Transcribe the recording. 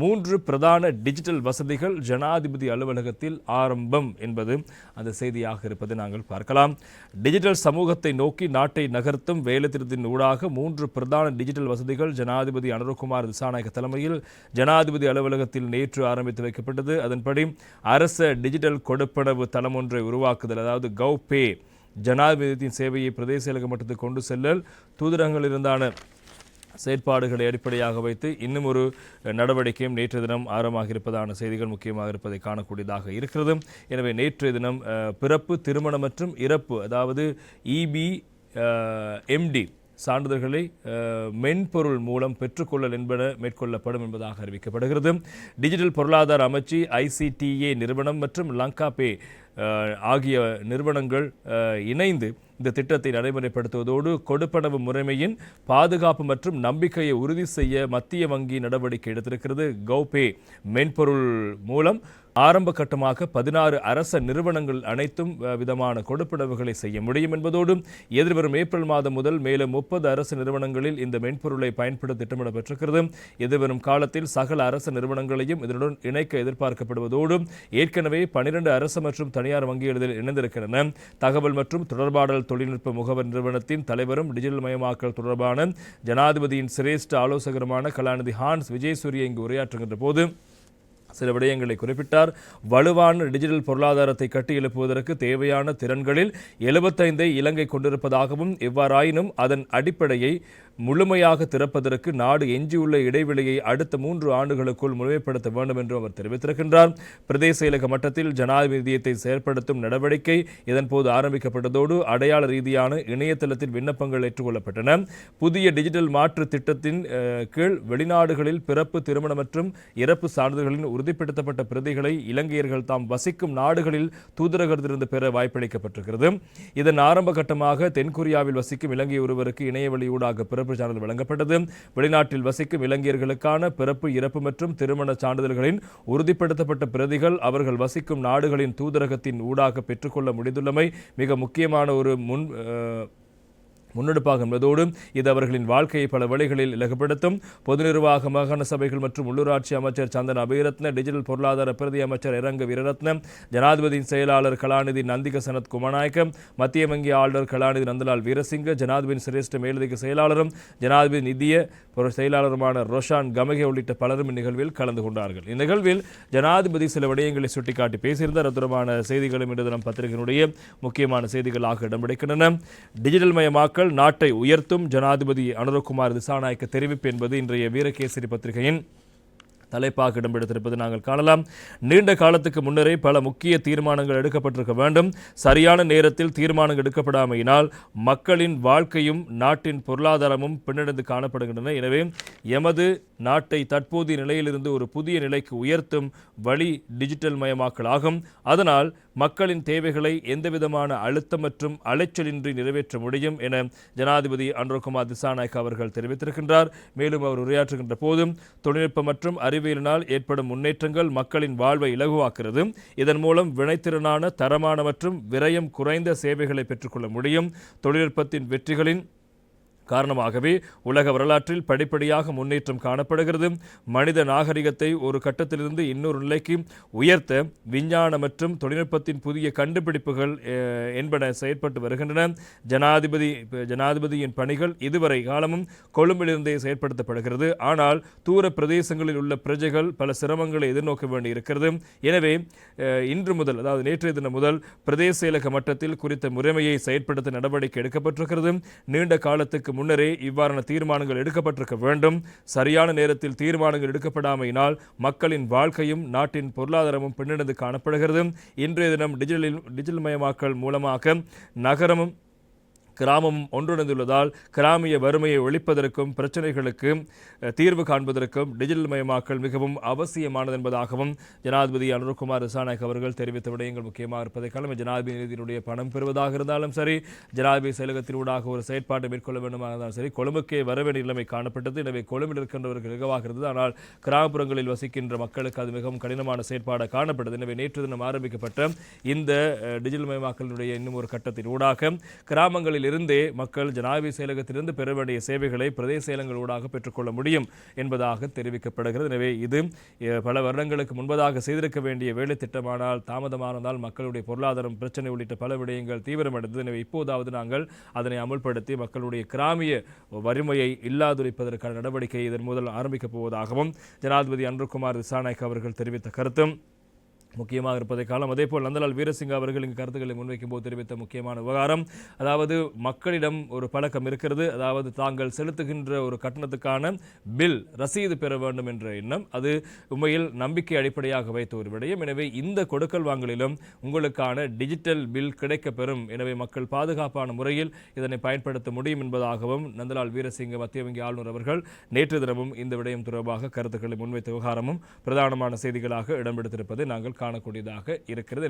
மூன்று பிரதான டிஜிட்டல் வசதிகள் ஜனாதிபதி அலுவலகத்தில் ஆரம்பம் என்பது அந்த செய்தியாக இருப்பதை நாங்கள் பார்க்கலாம். டிஜிட்டல் சமூகத்தை நோக்கி நாட்டை நகர்த்தும் வேலை ஊடாக மூன்று பிரதான டிஜிட்டல் வசதிகள் ஜனாதிபதி அனுரகுமார் திசாநாயக தலைமையில் ஜனாதிபதி அலுவலகத்தில் நேற்று ஆரம்பித்து வைக்கப்பட்டது. அதன்படி அரச டிஜிட்டல் கொடுப்பனவு தளம் ஒன்றை உருவாக்குதல் அதாவது கௌபே ஜனாதிபதியின் சேவையை பிரதேச செயலக மட்டத்துக்கு கொண்டு செல்லல் தூதரகங்கள் இருந்தான செயற்பாடுகளை அடிப்படையாக வைத்து இன்னும் ஒரு நடவடிக்கையும் நேற்று தினம் ஆரம்பமாக இருப்பதான செய்திகள் முக்கியமாக இருப்பதை காணக்கூடியதாக இருக்கிறது. எனவே நேற்றைய தினம் பிறப்பு திருமணம் மற்றும் இறப்பு அதாவது இபி எம்டி சான்றிதழ்களை மென்பொருள் மூலம் பெற்றுக்கொள்ளல் என்பன மேற்கொள்ளப்படும் என்பதாக அறிவிக்கப்படுகிறது. டிஜிட்டல் பொருளாதார அமைச்சு ஐசிடிஏ நிறுவனம் மற்றும் லங்கா பே ஆகிய நிறுவனங்கள் இணைந்து இந்த திட்டத்தை நடைமுறைப்படுத்துவதோடு கொடுப்பனவு முறைமையின் பாதுகாப்பு மற்றும் நம்பிக்கையை உறுதி செய்ய மத்திய வங்கி நடவடிக்கை எடுத்திருக்கிறது. கௌபே மென்பொருள் மூலம் ஆரம்ப கட்டமாக பதினாறு அரச நிறுவனங்கள் அனைத்தும் விதமான கொடுப்பனவுகளை செய்ய முடியும் என்பதோடு எதிர்வரும் ஏப்ரல் மாதம் முதல் மேலும் முப்பது அரசு நிறுவனங்களில் இந்த மென்பொருளை பயன்படுத்த திட்டமிடப்பட்டிருக்கிறது. எதிர்வரும் காலத்தில் சகல அரசு நிறுவனங்களையும் இதனுடன் இணைக்க எதிர்பார்க்கப்படுவதோடு ஏற்கனவே பனிரெண்டு அரசு மற்றும் தனி தனியார் வங்கிகளில் இணைந்திருக்கின்றன. தகவல் மற்றும் தொடர்பாடல் தொழில்நுட்ப முகவர் நிறுவனத்தின் தலைவரும் டிஜிட்டல் மயமாக்கல் தொடர்பான ஜனாதிபதியின் சிரேஷ்ட ஆலோசகருமான கலாநிதி ஹான்ஸ் விஜயசூரிய இங்கு உரையாற்றுகின்ற போது சில விடயங்களை குறிப்பிட்டார். வலுவான டிஜிட்டல் பொருளாதாரத்தை கட்டியெழுப்புவதற்கு தேவையான திறன்களில் எழுபத்தைந்தை இலங்கை கொண்டிருப்பதாகவும் எவ்வாறாயினும் அதன் அடிப்படையை முழுமையாக திறப்பதற்கு நாடு எஞ்சியுள்ள இடைவெளியை அடுத்த மூன்று ஆண்டுகளுக்குள் முழுமைப்படுத்த வேண்டும் என்றும் அவர் தெரிவித்திருக்கின்றார். பிரதேச செயலக மட்டத்தில் ஜனாதிபதியத்தை செயற்படுத்தும் நடவடிக்கை இதன்போது ஆரம்பிக்கப்பட்டதோடு அடையாள ரீதியான இணையதளத்தில் விண்ணப்பங்கள் ஏற்றுக்கொள்ளப்பட்டன. புதிய டிஜிட்டல் மாற்று திட்டத்தின் கீழ் வெளிநாடுகளில் பிறப்பு திருமணம் மற்றும் இறப்பு சான்றிதழ்களின் உறுதிப்படுத்தப்பட்ட பிரதிகளை இலங்கையர்கள் தாம் வசிக்கும் நாடுகளில் தூதரகத்திலிருந்து பெற வாய்ப்பளிக்கப்பட்டிருக்கிறது. இதன் ஆரம்ப கட்டமாக தென்கொரியாவில் வசிக்கும் இலங்கை ஒருவருக்கு இணையவழியூடாக பிறப்பு சான்றிதழ் வழங்கப்பட்டது வெளிநாட்டில் வசிக்கும் இலங்கையர்களுக்கான பிறப்பு இறப்பு மற்றும் திருமண சான்றிதழ்களின் உறுதிப்படுத்தப்பட்ட பிரதிகள் அவர்கள் வசிக்கும் நாடுகளின் தூதரகத்தின் ஊடாக பெற்றுக்கொள்ள முடிந்துள்ளமை மிக முக்கியமான ஒரு முன் முன்னெடுப்பாகும் முன்னெடுப்பாக என்பதோடு இது அவர்களின் வாழ்க்கையை பல வழிகளில் இலகுப்படுத்தும். பொது நிர்வாக மாகாண சபைகள் மற்றும் உள்ளூராட்சி அமைச்சர் சந்தன் அபிரத்ன டிஜிட்டல் பொருளாதார பிரதி அமைச்சர் இரங்க வீரரத்ன ஜனாதிபதியின் செயலாளர் கலாநிதி நந்திக சனத் குமநாயக்க மத்திய வங்கி ஆளுநர் கலாநிதி நந்தலால் வீரசிங்க ஜனாதிபதி சிரேஷ்ட மேலதிக செயலாளரும் ஜனாதிபதி நிதிய செயலாளருமான ரொஷான் கமகே உள்ளிட்ட பலரும் இந்நிகழ்வில் கலந்து கொண்டார்கள். இந்நிகழ்வில் ஜனாதிபதி சில விடயங்களை சுட்டிக்காட்டி பேசியிருந்தார். அது தொடர்பான செய்திகளும் இன்று தினம் பத்திரிகையினுடைய முக்கியமான செய்திகளாக இடம்பிடிக்கின்றன டிஜிட்டல் மயமாக்கல் நாட்டை உயர்த்தும் ஜனாதிபதி அனுரகுமார் திசாநாயக்க தெரிவிப்பு என்பது இன்றைய வீரகேசரி பத்திரிகையின் தலைப்பாக இடம்பெடுத்திருப்பது நாங்கள் காணலாம். நீண்ட காலத்துக்கு முன்னரே பல முக்கிய தீர்மானங்கள் எடுக்கப்பட்டிருக்க வேண்டும். சரியான நேரத்தில் தீர்மானங்கள் எடுக்கப்படாமையினால் மக்களின் வாழ்க்கையும் நாட்டின் பொருளாதாரமும் பின்னடைந்து காணப்படுகின்றன. எனவே எமது நாட்டை தற்போதைய நிலையிலிருந்து ஒரு புதிய நிலைக்கு உயர்த்தும் வழி டிஜிட்டல் மயமாக்கல் ஆகும். அதனால் மக்களின் தேவைகளை எந்தவிதமான அழுத்தம் மற்றும் அலைச்சலின்றி நிறைவேற்ற முடியும் என ஜனாதிபதி அன்ரோகுமார் திசாநாயக் அவர்கள் தெரிவித்திருக்கின்றார். மேலும் அவர் உரையாற்றுகின்ற போதும் தொழில்நுட்பம் மற்றும் அறிவியலினால் ஏற்படும் முன்னேற்றங்கள் மக்களின் வாழ்வை இலகுவாக்குகிறது. இதன் மூலம் வினைத்திறனான தரமான மற்றும் விரயம் குறைந்த சேவைகளை பெற்றுக்கொள்ள முடியும். தொழில்நுட்பத்தின் வெற்றிகளின் காரணமாகவே உலக வரலாற்றில் படிப்படியாக முன்னேற்றம் காணப்படுகிறது. மனித நாகரிகத்தை ஒரு கட்டத்திலிருந்து இன்னொரு நிலைக்கு உயர்த்த விஞ்ஞான மற்றும் தொழில்நுட்பத்தின் புதிய கண்டுபிடிப்புகள் என்பன செயற்பட்டு வருகின்றன. ஜனாதிபதி ஜனாதிபதியின் பணிகள் இதுவரை காலமும் கொழும்பிலிருந்தே செயற்படுத்தப்படுகிறது. ஆனால் தூர பிரதேசங்களில் உள்ள பிரஜைகள் பல சிரமங்களை எதிர்நோக்க வேண்டியிருக்கிறது. எனவே இன்று முதல் அதாவது நேற்றைய தினம் முதல் பிரதேச செயலக மட்டத்தில் குறித்த முறைமையை செயற்படுத்த நடவடிக்கை எடுக்கப்பட்டிருக்கிறது. நீண்ட காலத்துக்கு முன்னரே இவ்வாறான தீர்மானங்கள் எடுக்கப்பட்டிருக்க வேண்டும். சரியான நேரத்தில் தீர்மானங்கள் எடுக்கப்படாமையினால் மக்களின் வாழ்க்கையும் நாட்டின் பொருளாதாரமும் பின்னடைந்து காணப்படுகிறது. இன்றைய தினம் டிஜிட்டலில் டிஜிட்டல் மயமாக்கல் மூலமாக நகரமும் கிராமமும் ஒன்றிணைந்துள்ளதால் கிராமிய வறுமையை ஒழிப்பதற்கும் பிரச்சனைகளுக்கு தீர்வு காண்பதற்கும் டிஜிட்டல் மயமாக்கல் மிகவும் அவசியமானது என்பதாகவும் ஜனாதிபதி அனுர்குமார் திசாநாயக் அவர்கள் தெரிவித்த விடயங்கள் முக்கியமாக இருப்பதை கிழமை ஜனாதிபதி நிதியினுடைய பணம் பெறுவதாக இருந்தாலும் சரி ஜனாதிபதி செயலகத்தினூடாக ஒரு செயற்பாட்டை மேற்கொள்ள வேண்டுமாக இருந்தாலும் சரி கொழும்புக்கே வர வேண்டிய நிலைமை காணப்பட்டது. எனவே கொழும்பில் இருக்கின்றவர்கள் இலகுவாக இருந்தது. ஆனால் கிராமப்புறங்களில் வசிக்கின்ற மக்களுக்கு அது மிகவும் கடினமான செயற்பாடாக காணப்பட்டது. எனவே நேற்று தினம் ஆரம்பிக்கப்பட்ட இந்த டிஜிட்டல் மயமாக்கலினுடைய இன்னும் ஒரு கட்டத்தின் ஊடாக கிராமங்களில் இருந்தே மக்கள் ஜனாதிபதி செயலகத்திலிருந்து பெற வேண்டிய சேவைகளை பிரதேச செயலங்களூடாக பெற்றுக்கொள்ள முடியும் என்பதாக தெரிவிக்கப்படுகிறது. எனவே இது பல வருடங்களுக்கு முன்பதாக செய்திருக்க வேண்டிய வேலை திட்டமானால் தாமதமானதால் மக்களுடைய பொருளாதாரம் பிரச்சனை உள்ளிட்ட பல விடயங்கள் தீவிரமடைந்தது. எனவே இப்போதாவது நாங்கள் அதனை அமுல்படுத்தி மக்களுடைய கிராமிய வறுமையை இல்லாதுரைப்பதற்கான நடவடிக்கை இதன் முதல் ஆரம்பிக்கப் போவதாகவும் ஜனாதிபதி அன்புகுமார் திசாநாயக் அவர்கள் தெரிவித்த கருத்தும் முக்கியமாக இருப்பதை காலம் அதேபோல் நந்தலால் வீரசிங்க அவர்கள் இங்கு கருத்துக்களை முன்வைக்கும் போது தெரிவித்த முக்கியமான விவகாரம் அதாவது மக்களிடம் ஒரு பழக்கம் இருக்கிறது. அதாவது தாங்கள் செலுத்துகின்ற ஒரு கட்டணத்துக்கான பில் ரசீது பெற வேண்டும் என்ற எண்ணம். அது உண்மையில் நம்பிக்கை அடிப்படையாக வைத்த ஒரு விடயம். எனவே இந்த கொடுக்கல் வாங்கலிலும் உங்களுக்கான டிஜிட்டல் பில் கிடைக்கப்பெறும். எனவே மக்கள் பாதுகாப்பான முறையில் இதனை பயன்படுத்த முடியும் என்பதாகவும் நந்தலால் வீரசிங்க மத்திய வங்கி ஆளுநர் அவர்கள் நேற்று தினமும் இந்த விடயம் தொடர்பாக கருத்துக்களை முன்வைத்த விவகாரமும் பிரதானமான செய்திகளாக இடம்பெடுத்திருப்பதை நாங்கள் காணக்கூடியதாக இருக்கிறது.